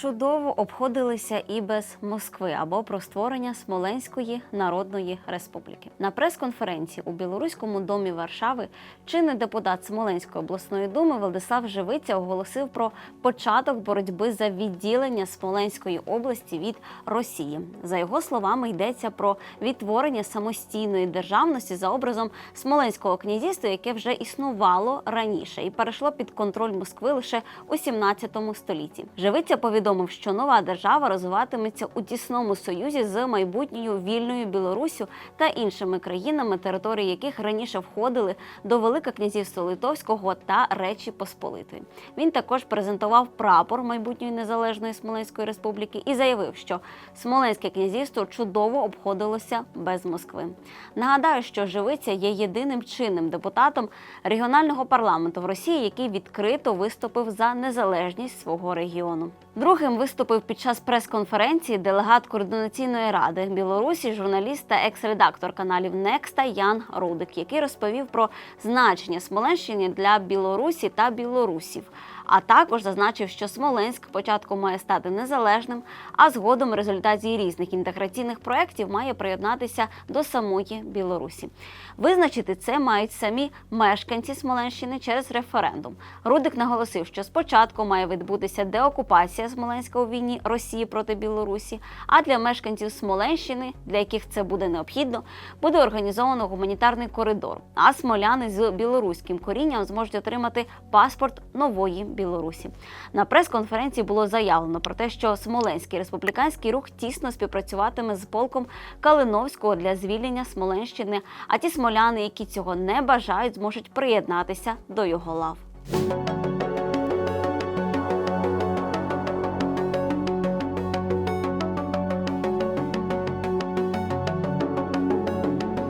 чудово обходилися і без Москви або про створення Смоленської Народної Республіки. На прес-конференції у Білоруському домі Варшави чинний депутат Смоленської обласної думи Владислав Живиця оголосив про початок боротьби за відділення Смоленської області від Росії. За його словами, йдеться про відтворення самостійної державності за образом Смоленського князівства, яке вже існувало раніше і перейшло під контроль Москви лише у 17 столітті. Живиця повідомив, що нова держава розвиватиметься у тісному союзі з майбутньою вільною Білоруссю та іншими країнами, території яких раніше входили до Велике князівства Литовського та Речі Посполитої. Він також презентував прапор майбутньої незалежної Смоленської республіки і заявив, що Смоленське князівство чудово обходилося без Москви. Нагадаю, що Живиця є єдиним чинним депутатом регіонального парламенту в Росії, який відкрито виступив за незалежність свого регіону. Другим виступив під час прес-конференції делегат координаційної ради Білорусі, журналіст та екс-редактор каналів Некста Ян Рудик, який розповів про значення Смоленщини для Білорусі та білорусів. А також зазначив, що Смоленськ спочатку має стати незалежним, а згодом в різних інтеграційних проєктів має приєднатися до самої Білорусі. Визначити це мають самі мешканці Смоленщини через референдум. Рудик наголосив, що спочатку має відбутися деокупація Смоленська у війні Росії проти Білорусі. А для мешканців Смоленщини, для яких це буде необхідно, буде організовано гуманітарний коридор. А смоляни з білоруським корінням зможуть отримати паспорт нової Білорусі. На прес-конференції було заявлено про те, що Смоленський республіканський рух тісно співпрацюватиме з полком Калиновського для звільнення Смоленщини. А ті смоляни, які цього не бажають, зможуть приєднатися до його лав.